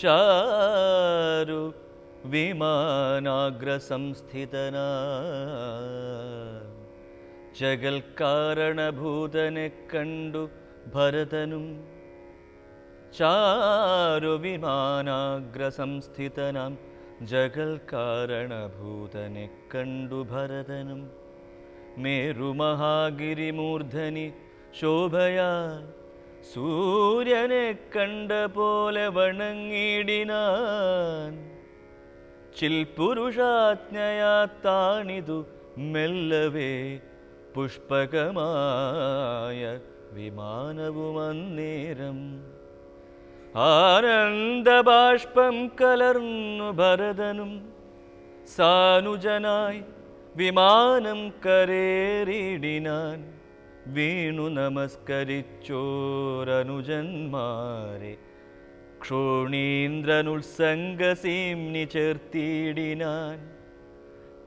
चारु विमानाग्रसंस्थितना। जगल्कारणभूतने कण्डु भरतनुं चारु विमानाग्रसंस्थितनां जगल्कारणभूतने कण्डु भरतनुं मेरुमहागिरिमूर्धनि शोभया സൂര്യനെ കണ്ട പോലെ വണങ്ങിടിനാൻ ചിൽപുരുഷാജ്ഞയാ മെല്ലവേ പുഷ്പകമായ വിമാനവുമന്നേരം. ആനന്ദബാഷ്പം കലർന്നു ഭരതനും സാനുജനായി വിമാനം കരേറിടിനാൻ വീണു നമസ്കരിച്ചോരനുജന്മാരെ. ക്ഷോണീന്ദ്രനുത്സംഗസീംനി ചേർത്തിടിനാൻ.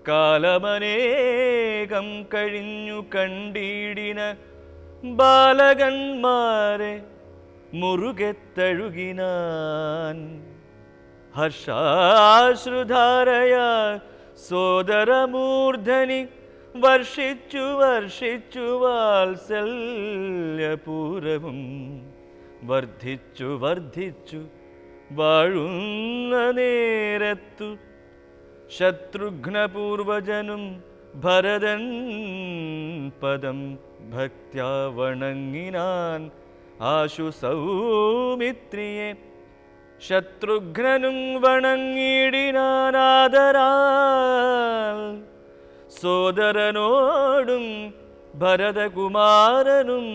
കാലമനേകം കഴിഞ്ഞു കണ്ടിടിന ബാലകന്മാരെ മുറുകെ തഴുകിനാൻ ഹർഷാശ്രുധാരയ സോദരമൂർധനി വർഷിച്ചു വർഷിച്ചു വാത്സല്യപൂരവും. വർദ്ധിച്ചു വർദ്ധിച്ചു വാഴുന്ന നേരത്തു ശത്രുഘ്നപൂർവജനും ഭരതൻ പദം ഭക്ത്യാ വണങ്ങിനാൻ ആശു സൗമിത്രിയെ ശത്രുഘ്നനും വണങ്ങിടിനാനാദരാൽ സോദരനോടും ഭരതകുമാരനും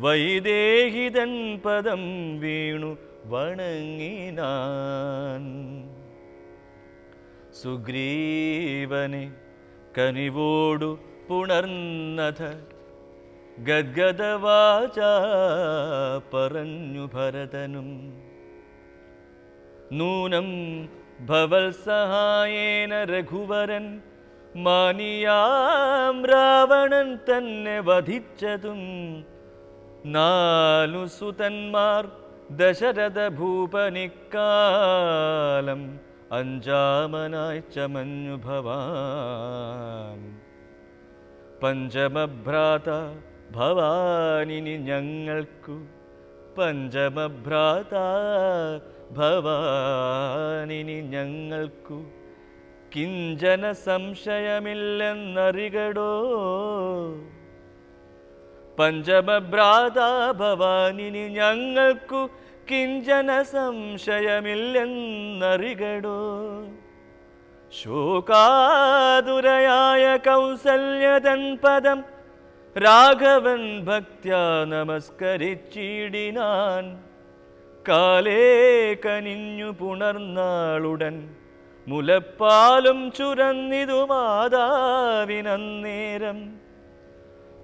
വൈദേഹിതൻ പദം വീണു വണങ്ങിനാൻ. സുഗ്രീവനെ കനിവോടു പുണർന്നഥ ഗദ്ഗദവാച പറഞ്ഞു ഭരതനും. നൂനം ഭവൽ സഹായേന രഘുവരൻ മാനിയാം രാവണൻ തന്നെ വധിച്ചതും. നാലു സുതന്മാർ ദശരഥ ഭൂപനിക്കാലം അഞ്ചാമനായി ചമഞ്ഞു ഭവാൻ. പഞ്ചമഭ്രാത ഭവാനിനി ഞങ്ങൾക്കു പഞ്ചമഭ്രാത ഭവാനിനി ഞങ്ങൾക്കു കിഞ്ചന സംശയമില്ലെന്നറികടോ? പഞ്ചമഭ്രാത ഭവാനിനി ഞങ്ങൾക്കു കിഞ്ചന സംശയമില്ലെന്നറികടോ? ശോകാതുരയായ കൗസല്യതൻ പദം രാഘവൻ ഭക്ത്യാ നമസ്കരിച്ചിടിനാൻ. കാലേ കനിഞ്ഞു പുണർന്നാളുടൻ മുലപ്പാലും ചുരന്നിതു മാതാവിനന്നേരം.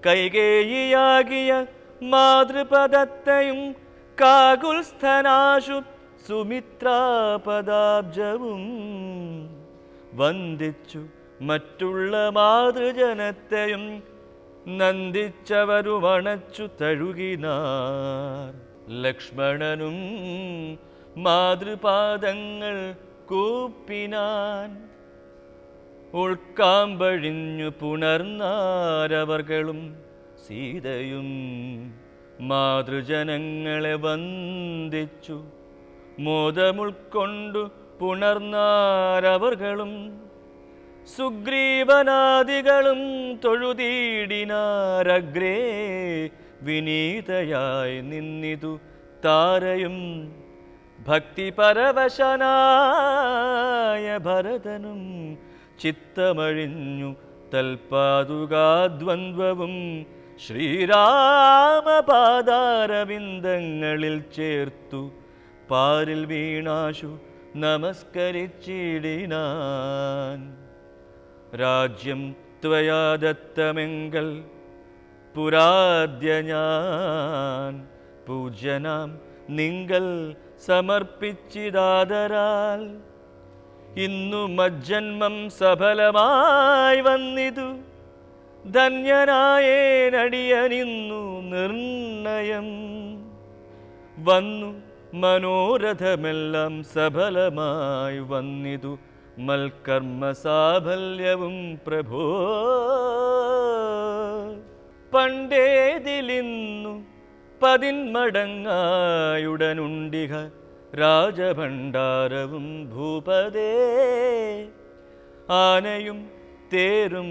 കൈകേയിയാകിയ മാതൃപദത്തെയും കാകുൽസ്ഥനാശു സുമിത്രാപദാബ്ജവും വന്ദിച്ചു മറ്റുള്ള മാതൃജനത്തെയും നന്ദിച്ചവരുമണച്ചു തഴുകിനാർ. ലക്ഷ്മണനും മാതൃപാദങ്ങൾ കൂപ്പിനാൻ ഉൾക്കാമ്പഴിഞ്ഞു പുണർന്നാരവർകളും സീതയും മാതൃജനങ്ങളെ വന്ദിച്ചു. മോദമുൾക്കൊണ്ടു പുണർന്നാരവർകളും സുഗ്രീവനാദികളും തൊഴുതീടിനാരഗ്രേ വിനീതയായി നിന്നിതു താരയും ഭക്തിപരവശനായ ഭരതനും ചിത്തമഴിഞ്ഞു തൽപാതുകാദ്വന്ദ്വവും ശ്രീരാമപാദാരവിന്ദങ്ങളിൽ ചേർത്തു. പാരിൽ വീണാശു നമസ്കരിച്ചിടിനാൻ. രാജ്യം ത്വയാ ദത്തമെങ്കൽ പുരാദ്യ ഞാൻ. പൂജ്യനാം നിങ്ങൾ സമർപ്പിച്ചിതാദരാൽ ഇന്നു മജ്ജന്മം സഫലമായി വന്നിതു. ധന്യനായേനടിയനിന്നു നിർണയം. വന്നു മനോരഥമെല്ലാം സഫലമായി വന്നിതു. മൽക്കർമ്മ സാഫല്യവും പ്രഭോ പണ്ടേതിലിന്നു പതിന്മടങ്ങായുടനുണ്ടിഹ രാജഭണ്ഡാരവും ഭൂപതേ. ആനയും തേരും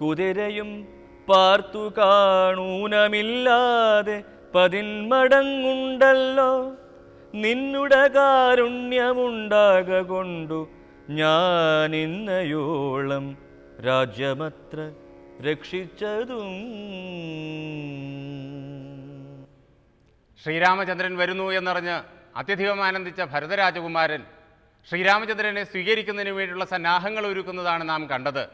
കുതിരയും പാർത്തു കാണൂനമില്ലാതെ പതിന്മടങ്ങുണ്ടല്ലോ. നിന്നുട കാരുണ്യമുണ്ടാക കൊണ്ടു ഞാൻ ഇന്നയോളം രാജ്യമത്ര രക്ഷിച്ചതും. ശ്രീരാമചന്ദ്രൻ വരുന്നു എന്നറിഞ്ഞ് അത്യധികം ആനന്ദിച്ച ഭരതരാജകുമാരൻ ശ്രീരാമചന്ദ്രനെ സ്വീകരിക്കുന്നതിന് വേണ്ടിയുള്ള സന്നാഹങ്ങൾ ഒരുക്കുന്നതാണ് നാം കണ്ടത്.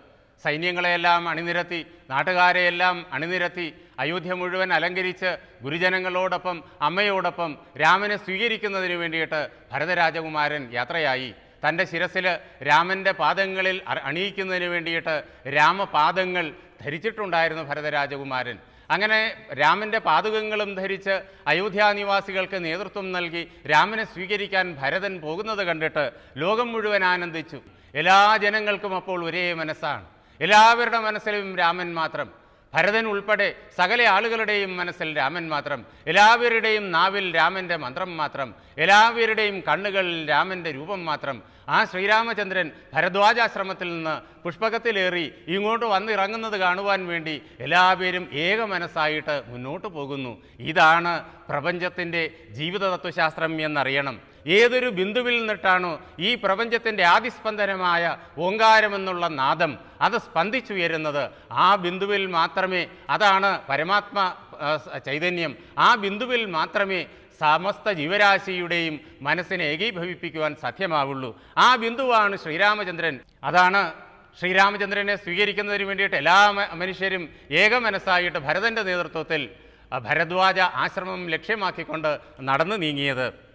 സൈന്യങ്ങളെയെല്ലാം അണിനിരത്തി നാട്ടുകാരെയെല്ലാം അണിനിരത്തി അയോധ്യ മുഴുവൻ അലങ്കരിച്ച് ഗുരുജനങ്ങളോടൊപ്പം അമ്മയോടൊപ്പം രാമനെ സ്വീകരിക്കുന്നതിന് വേണ്ടിയിട്ട് ഭരതരാജകുമാരൻ യാത്രയായി. തന്റെ ശിരസിൽ രാമന്റെ പാദങ്ങളിൽ അണിയിക്കുന്നതിന് വേണ്ടിയിട്ട് രാമപാദങ്ങൾ ധരിച്ചിട്ടുണ്ടായിരുന്നു ഭരതരാജകുമാരൻ. അങ്ങനെ രാമന്റെ പാതുകങ്ങളും ധരിച്ച് അയോധ്യാനിവാസികൾക്ക് നേതൃത്വം നൽകി രാമനെ സ്വീകരിക്കാൻ ഭരതൻ പോകുന്നത് കണ്ടിട്ട് ലോകം മുഴുവൻ ആനന്ദിച്ചു. എല്ലാ ജനങ്ങൾക്കും അപ്പോൾ ഒരേ മനസ്സാണ്. എല്ലാവരുടെ മനസ്സിലും രാമൻ മാത്രം. ഭരതൻ ഉൾപ്പെടെ സകല ആളുകളുടെയും മനസ്സിൽ രാമൻ മാത്രം എല്ലാവരുടെയും നാവിൽ രാമന്റെ മന്ത്രം മാത്രം എല്ലാവരുടെയും കണ്ണുകളിൽ രാമന്റെ രൂപം മാത്രം. ആ ശ്രീരാമചന്ദ്രൻ ഭരദ്വാജാശ്രമത്തിൽ നിന്ന് പുഷ്പകത്തിലേറി ഇങ്ങോട്ട് വന്നിറങ്ങുന്നത് കാണുവാൻ വേണ്ടി എല്ലാവരും ഏക മനസ്സായിട്ട് മുന്നോട്ട് പോകുന്നു. ഇതാണ് പ്രപഞ്ചത്തിന്റെ ജീവിത തത്വശാസ്ത്രം എന്നറിയണം. ഏതൊരു ബിന്ദുവിൽ നിന്നിട്ടാണോ ഈ പ്രപഞ്ചത്തിന്റെ ആദിസ്പന്ദനമായ ഓങ്കാരമെന്നുള്ള നാദം അത് സ്പന്ദിച്ചുയരുന്നത്? ആ ബിന്ദുവിൽ മാത്രമേ അതാണ് പരമാത്മ ചൈതന്യം. ആ ബിന്ദുവിൽ മാത്രമേ സമസ്ത ജീവരാശിയുടെയും മനസ്സിനെ ഏകീഭവിപ്പിക്കുവാൻ സാധ്യമാവുള്ളൂ. ആ ബിന്ദുവാണ് ശ്രീരാമചന്ദ്രൻ. അതാണ് ശ്രീരാമചന്ദ്രനെ സ്വീകരിക്കുന്നതിന് വേണ്ടിയിട്ട് എല്ലാ മനുഷ്യരും ഏക മനസ്സായിട്ട് ഭരതന്റെ നേതൃത്വത്തിൽ ഭരദ്വാജ ആശ്രമം ലക്ഷ്യമാക്കിക്കൊണ്ട് നടന്നു നീങ്ങിയത്.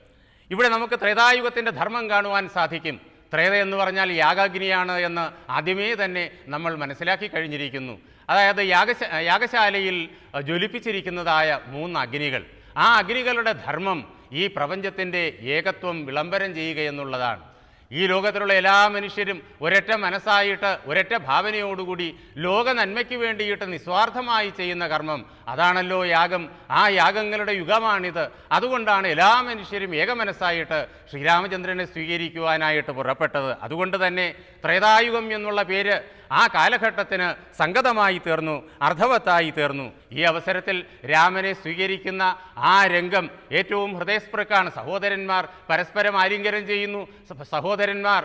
ഇവിടെ നമുക്ക് ത്രേതായുഗത്തിന്റെ ധർമ്മം കാണുവാൻ സാധിക്കും. ത്രേത എന്ന് പറഞ്ഞാൽ യാഗാഗ്നിയാണ് എന്ന് ആദ്യമേ തന്നെ നമ്മൾ മനസ്സിലാക്കി കഴിഞ്ഞിരിക്കുന്നു. അതായത് യാഗശ യാഗശാലയിൽ ജ്വലിപ്പിച്ചിരിക്കുന്നതായ മൂന്ന് അഗ്നികൾ. ആ അഗ്നികളുടെ ധർമ്മം ഈ പ്രപഞ്ചത്തിന്റെ ഏകത്വം വിളംബരം ചെയ്യുക എന്നുള്ളതാണ്. ഈ ലോകത്തിലുള്ള എല്ലാ മനുഷ്യരും ഒരൊറ്റ മനസ്സായിട്ട് ഒരൊറ്റ ഭാവനയോടുകൂടി ലോക നന്മയ്ക്ക് വേണ്ടിയിട്ട് നിസ്വാർത്ഥമായി ചെയ്യുന്ന കർമ്മം. അതാണല്ലോ യാഗം. ആ യാഗങ്ങളുടെ യുഗമാണിത്. അതുകൊണ്ടാണ് എല്ലാ മനുഷ്യരും ഏകമനസ്സായിട്ട് ശ്രീരാമചന്ദ്രനെ സ്വീകരിക്കുവാനായിട്ട് പുറപ്പെട്ടത്. അതുകൊണ്ട് തന്നെ ത്രേതായുഗം എന്നുള്ള പേര് ആ കാലഘട്ടത്തിന് സംഗതമായി തീർന്നു അർത്ഥവത്തായി തീർന്നു. ഈ അവസരത്തിൽ രാമനെ സ്വീകരിക്കുന്ന ആ രംഗം ഏറ്റവും ഹൃദയസ്പൃക്കാണ്. സഹോദരന്മാർ പരസ്പരം ആലിംഗനം ചെയ്യുന്നു. സഹോദരന്മാർ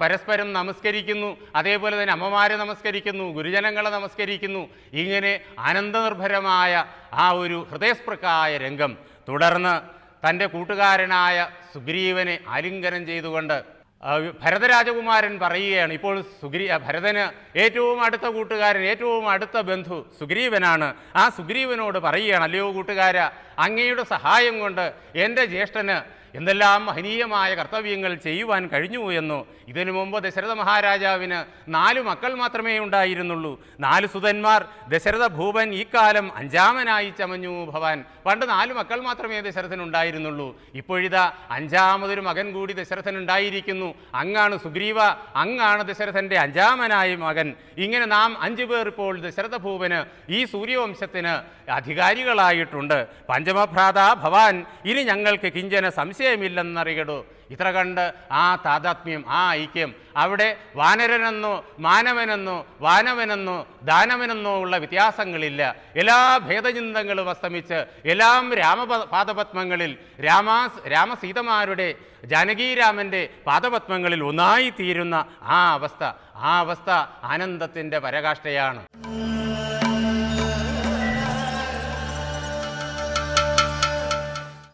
പരസ്പരം നമസ്കരിക്കുന്നു. അതേപോലെ തന്നെ അമ്മമാരെ നമസ്കരിക്കുന്നു ഗുരുജനങ്ങളെ നമസ്കരിക്കുന്നു. ഇങ്ങനെ ആനന്ദനിർഭരമായ ആ ഒരു ഹൃദയസ്പൃക്കായ രംഗം തുടർന്ന് തന്റെ കൂട്ടുകാരനായ സുഗ്രീവനെ ആലിംഗനം ചെയ്തുകൊണ്ട് ഭരതരാജകുമാരൻ പറയുകയാണ് ഇപ്പോൾ സുഗ്രീ ഭരതന് ഏറ്റവും അടുത്ത കൂട്ടുകാരൻ ഏറ്റവും അടുത്ത ബന്ധു സുഗ്രീവനാണ്. ആ സുഗ്രീവനോട് പറയുകയാണ് അല്ലയോ കൂട്ടുകാര അങ്ങയുടെ സഹായം കൊണ്ട് എന്റെ ജ്യേഷ്ഠന് എന്തെല്ലാം മഹനീയമായ കർത്തവ്യങ്ങൾ ചെയ്യുവാൻ കഴിഞ്ഞു എന്നോ. ഇതിനു മുമ്പ് ദശരഥ മഹാരാജാവിന് നാല് മക്കൾ മാത്രമേ ഉണ്ടായിരുന്നുള്ളൂ. നാല് സുതന്മാർ. ദശരഥ ഭൂപൻ ഈ കാലം അഞ്ചാമനായി ചമഞ്ഞു ഭവാൻ. പണ്ട് നാല് മക്കൾ മാത്രമേ ദശരഥനുണ്ടായിരുന്നുള്ളൂ ഇപ്പോഴിതാ അഞ്ചാമതൊരു മകൻ കൂടി ദശരഥനുണ്ടായിരിക്കുന്നു അങ്ങാണ് സുഗ്രീവ അങ്ങാണ് ദശരഥന്റെ അഞ്ചാമനായ മകൻ. ഇങ്ങനെ നാം അഞ്ചു പേർ ഇപ്പോൾ ദശരഥ ഭൂപന് ഈ സൂര്യവംശത്തിന് അധികാരികളായിട്ടുണ്ട്. പഞ്ചമഭ്രാത ഭവാൻ ഇനി ഞങ്ങൾക്ക് കിഞ്ചന സംശയമില്ലെന്നറിയടോ. ഇത്ര കണ്ട് ആ താതാത്മ്യം ആ ഐക്യം അവിടെ വാനരനെന്നോ മാനവനെന്നോ വാനവനെന്നോ ദാനവനെന്നോ ഉള്ള വ്യത്യാസങ്ങളില്ല. എല്ലാ ഭേദചിന്തങ്ങളും അസ്തമിച്ച് എല്ലാം രാമപാദപത്മങ്ങളിൽ രാമാ രാമാസ് രാമസീതമാരുടെ ജാനകീരാമന്റെ പാദപത്മങ്ങളിൽ ഒന്നായി തീരുന്ന ആ അവസ്ഥ. ആ അവസ്ഥ ആനന്ദത്തിന്റെ പരകാഷ്ഠയാണ്.